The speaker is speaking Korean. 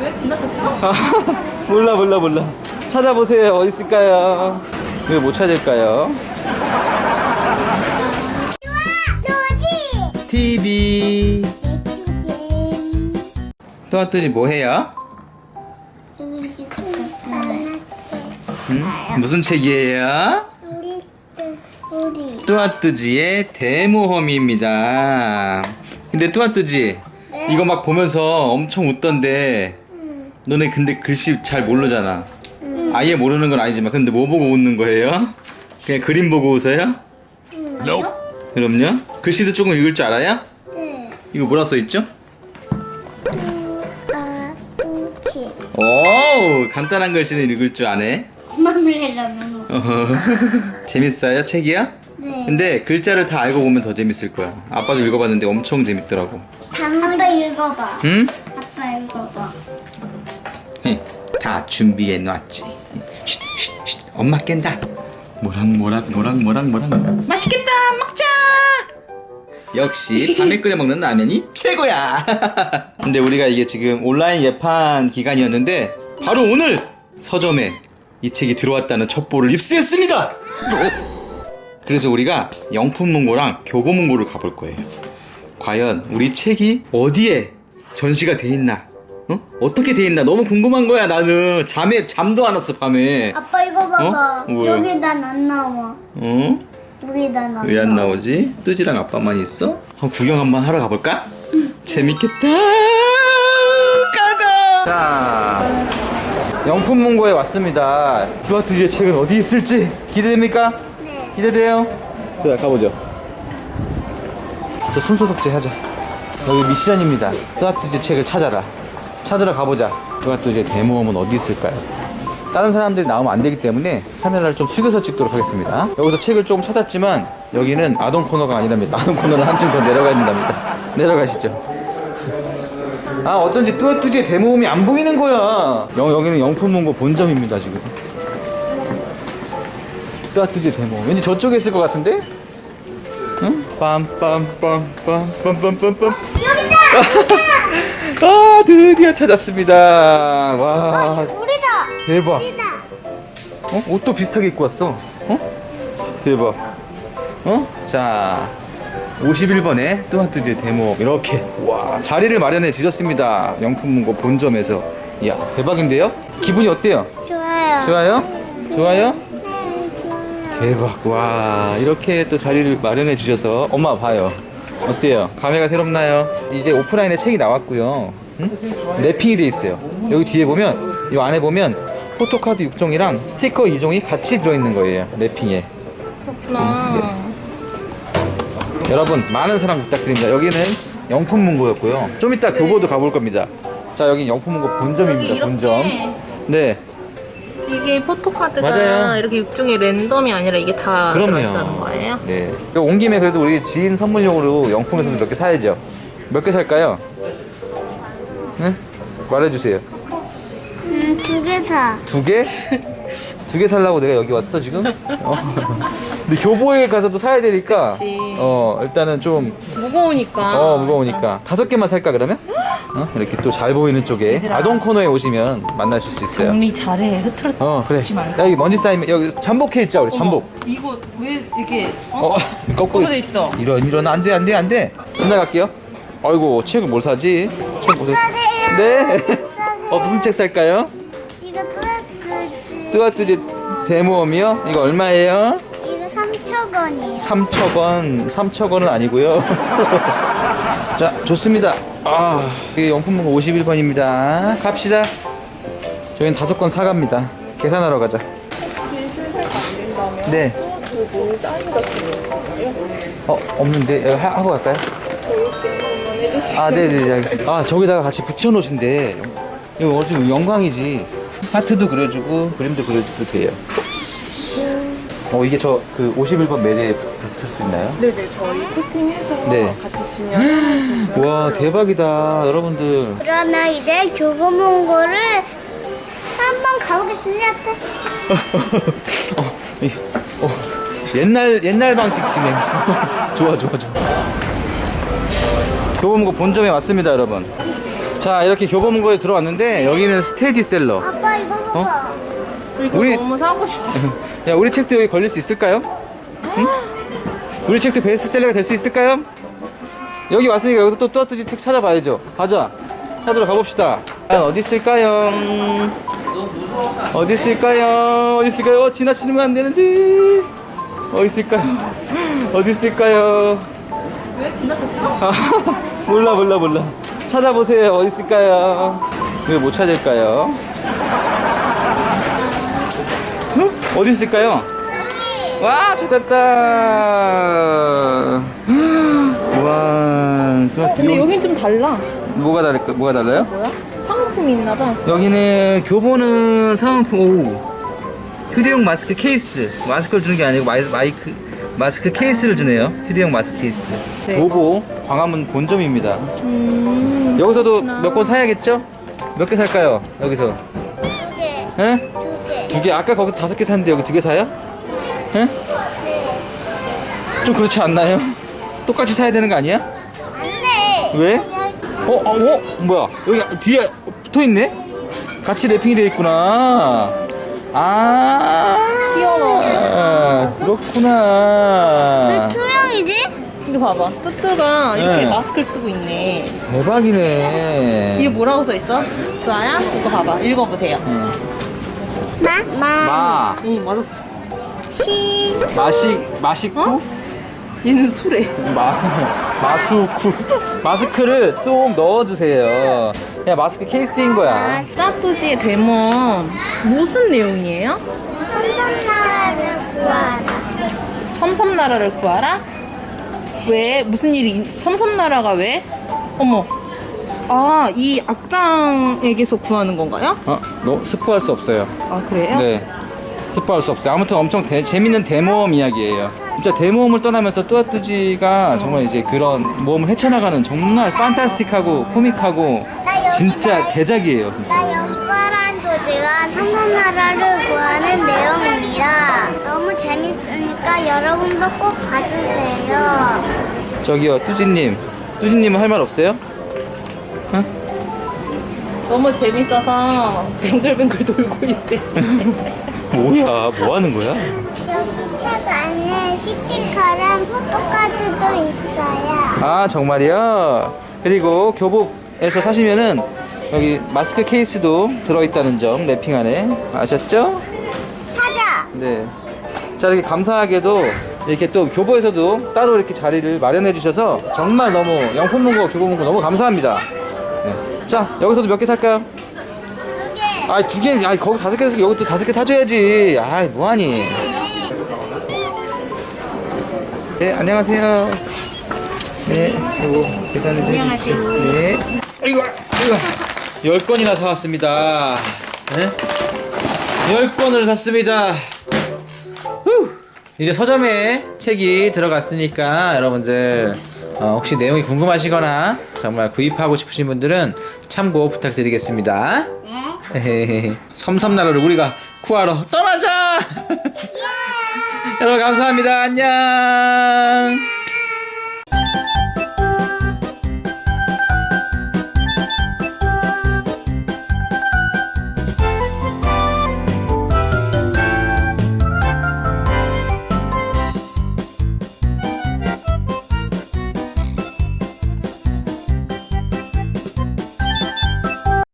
왜 지나쳤어? 아, 몰라 몰라 몰라 찾아보세요 어디 있을까요 왜 못 찾을까요 노지 TV 또아뜨지 뭐 해요? 응? 무슨 책이에요? 뚜아뜨지의 대모험입니다. 근데 뚜아뜨지 이거 막 보면서 엄청 웃던데 너네 근데 글씨 잘 모르잖아. 아예 모르는 건 아니지만 근데 뭐 보고 웃는 거예요? 그냥 그림 보고 웃어요? 그럼요. 글씨도 조금 읽을 줄 알아요? 네. 이거 뭐라 써 있죠? 아 노지 오 간단한 글씨는 읽을 줄 아네. 엄마를 해라면 어허. 재밌어요 책이야? 네. 근데 글자를 다 알고 보면 더 재밌을 거야. 아빠도 읽어봤는데 엄청 재밌더라고. 아빠 읽어봐 응? 아빠 읽어봐 헤, 다 준비해 놨지. 쉿, 쉿, 쉿. 엄마 깬다. 모락 모락 모락 모락 모락. 맛있겠다. 먹자. 역시 밤에 끓여 먹는 라면이 최고야. 근데 우리가 이게 지금 온라인 예판 기간이었는데 바로 오늘 서점에 이 책이 들어왔다는 첩보를 입수했습니다. 그래서 우리가 영품 문고랑 교보 문고를 가볼 거예요. 과연 우리 책이 어디에 전시가 돼 있나? 어? 어떻게 돼 있나? 너무 궁금한 거야, 나는. 잠에, 잠도 안 왔어, 밤에. 아빠 이거 봐봐 어? 여기 난 안 나와 어? 여기 난안 왜안 나오지? 뚜지랑 아빠만 있어? 한번 구경 한번 하러 가볼까? 재밌겠다. 가가! 자, 영품 문고에 왔습니다. 뚜아뚜지의 책은 어디 있을지 기대됩니까? 네 기대돼요? 자, 가보죠. 저 손소독제 하자. 여기 미션입니다. 뚜아뚜지 책을 찾아라. 찾으러 가보자. 뚜아뚜지의 대모험은 어디 있을까요? 다른 사람들이 나오면 안 되기 때문에 카메라를 좀 숙여서 찍도록 하겠습니다. 여기서 책을 조금 찾았지만 여기는 아동 코너가 아니랍니다. 아동 코너는 한층 더 내려가야 된답니다. 내려가시죠. 아 어쩐지 뚜아뚜지의 대모험이 안 보이는 거야. 여, 여기는 영품 문고 본점입니다 지금. 뚜아뚜지의 대모험. 왠지 저쪽에 있을 것 같은데? 응? 빰빰빰빰빰빰빰빰. 아 드디어 찾았습니다. 와 우리다 대박. 우리다 어? 옷도 비슷하게 입고 왔어. 어? 대박. 어? 자, 51번에 뚜아뚜지의 대모 이렇게 와 자리를 마련해 주셨습니다. 명품 문고 본점에서. 이야 대박인데요? 기분이 어때요? 좋아요 좋아요? 좋아요? 네 좋아요 대박. 와 이렇게 또 자리를 마련해 주셔서 엄마 봐요. 어때요? 감회가 새롭나요? 이제 오프라인에 책이 나왔고요. 응? 랩핑이 돼 있어요. 여기 뒤에 보면 이 안에 보면 포토카드 6종이랑 스티커 2종이 같이 들어있는 거예요. 랩핑에. 그렇구나. 여러분 많은 사랑 부탁드립니다. 여기는 영품 문고였고요. 좀 이따 교보도 가볼 겁니다. 자 여기 영품 문고 본점입니다. 본점. 네. 이게 포토카드가 맞아요. 이렇게 육종이 랜덤이 아니라 이게 다 들어있다는 거예요? 네. 그리고 온 김에 그래도 우리 지인 선물용으로 영품에서 몇 개 사야죠. 몇 개 살까요? 네? 말해주세요. 음 두개다 두 개? 두 개 살라고 내가 여기 왔어 지금? 어. 근데 교보에 가서도 사야 되니까 그치. 어 일단은 좀 무거우니까. 어, 무거우니까 다섯 개만 살까 그러면? 어? 이렇게 또 잘 보이는 쪽에 아동 코너에 오시면 만나실 수 있어요. 정리 잘해 흐트러 어 그래. 말고. 여기 먼지 쌓이면 여기 잠복해 있자 우리 잠복. 이거 왜 이렇게 어? 어 거꾸로 떨어져 있어? 이런 이런 안돼 안돼 안돼. 지나갈게요. 아이고 책을 뭘 사지? 책 뭐? 사세요 네. 어 무슨 책 살까요? 이거 뚜아뚜지 뚜아뚜지 대모험이요? 이거 얼마예요? 이거 3천 원이에요 3척원 3척원은 아니고요 자 좋습니다 아 이게 영품문고 51번입니다 갑시다 저희는 다섯 건 사갑니다 계산하러 가자 네 어, 없는데 여기 하- 하고 갈까요? 아, 네 네, 알겠습니다. 아, 저기다가 같이 붙여놓으신대. 이거 어좀 영광이지. 하트도 그려주고, 그림도 그려주고 돼요. 어, 이게 저 그 51번 매대에 붙을 수 있나요? 네네 저희 코팅해서 네. 같이 진행 와, 대박이다. 여러분들. 그러면 이제 교보문고를 한번 가보겠습니다 어, 이- 어, 옛날, 옛날 방식 진행. 좋아, 좋아, 좋아. 교보문고 본점에 왔습니다, 여러분. 자 이렇게 교보문고에 들어왔는데 여기는 스테디셀러 아빠 이거 봐봐. 이거 우리- 너무 사고 싶어. 야 우리 책도 여기 걸릴 수 있을까요? 응? 우리 책도 베스트셀러가 될 수 있을까요? 여기 왔으니까 여기도 또 뚜아뚜지 책 찾아봐야죠 가자 찾으러 가봅시다 과연 어디 있을까요? 어디 있을까요? 어디 있을까요? 어, 지나치면 안 되는데 어디 있을까요? 어디 있을까요? 왜 지나쳤어? 아, 몰라 몰라 몰라 찾아보세요 어디 있을까요? 왜 못 찾을까요? 어디 있을까요? 와 찾았다 와 또, 근데 여긴 좀 달라. 뭐가 다를까 뭐가 달라요? 뭐야? 상품이 있나 봐. 여기는 교보는 사은품 오 휴대용 마스크 케이스 마스크를 주는 게 아니고 마이, 마이크 마스크 케이스를 주네요 휴대용 마스크 케이스 네. 교보 광화문 본점입니다 음. 여기서도 몇 권 사야겠죠? 몇 개 살까요? 여기서 두 개. 에? 두 개. 두 개 아까 거기서 다섯 개 샀는데 여기 두 개 사요? 에? 좀 그렇지 않나요? 똑같이 사야 되는 거 아니야? 안 돼. 왜? 어, 어, 어? 뭐야? 여기 뒤에 붙어 있네? 같이 랩핑이 돼 있구나. 아. 귀여워. 왜 그렇구나. 투명이지? 이거 봐봐. 뚜뚜가 이렇게 네. 마스크를 쓰고 있네. 대박이네. 이게 뭐라고 써 있어? 뚜아야? 이거 봐봐. 읽어보세요. 응. 마? 마. 마. 응, 맞았어. 시. 마시, 마시쿠? 어? 얘는 술에. 마, 마수쿠. 마스크를 쏙 넣어주세요. 그냥 마스크 케이스인 거야. 사토지의 데몬 무슨 내용이에요? 삼성나라를 구하라. 섬섬나라를 구하라? 왜? 무슨 일이 있- 섬섬나라가 왜? 어머 아 이 악당에게서 구하는 건가요? 어, 너 스포할 수 없어요. 아 그래요? 네. 스포할 수 없어요. 아무튼 엄청 대- 재밌는 대모험 이야기예요. 진짜 대모험을 떠나면서 뚜아뚜지가 정말 이제 그런 모험을 헤쳐나가는 정말 판타스틱하고 코믹하고 진짜 나- 대작이에요. 진짜. 나 연구하란 도지가 삼성나라를 구하는 내용입니다. 너무 재밌으니까 여러분도 꼭 봐주세요. 저기요, 뚜지님. 뚜지님은 할 말 없어요? 응? 너무 재밌어서 뱅글뱅글 돌고 있대 뭐야, 뭐 하는 거야? 여기 책 안에 스티커랑 포토카드도 있어요. 아, 정말이요? 그리고 교복에서 사시면은 여기 마스크 케이스도 들어있다는 점 랩핑 안에 아셨죠? 찾아. 네. 자, 이렇게 감사하게도 이렇게 또 교보에서도 따로 이렇게 자리를 마련해 주셔서 정말 너무 영품문고 교보문고 너무 감사합니다. 네. 자, 여기서도 몇 개 살까요? 두 개. 아, 두 개, 아, 거기 다섯 개 사서 여기 또 다섯 개 사줘야지. 아, 뭐하니? 네, 안녕하세요. 네, 이거 계산해 주세요. 안녕하세요. 네. 아이고, 아이고. 열 건이나 사왔습니다. 네? 열 건을 샀습니다. 후! 이제 서점에 책이 들어갔으니까 여러분들 어, 혹시 내용이 궁금하시거나 정말 구입하고 싶으신 분들은 참고 부탁드리겠습니다. 네. 섬섬나라를 우리가 구하러 떠나자! 여러분 감사합니다. 안녕!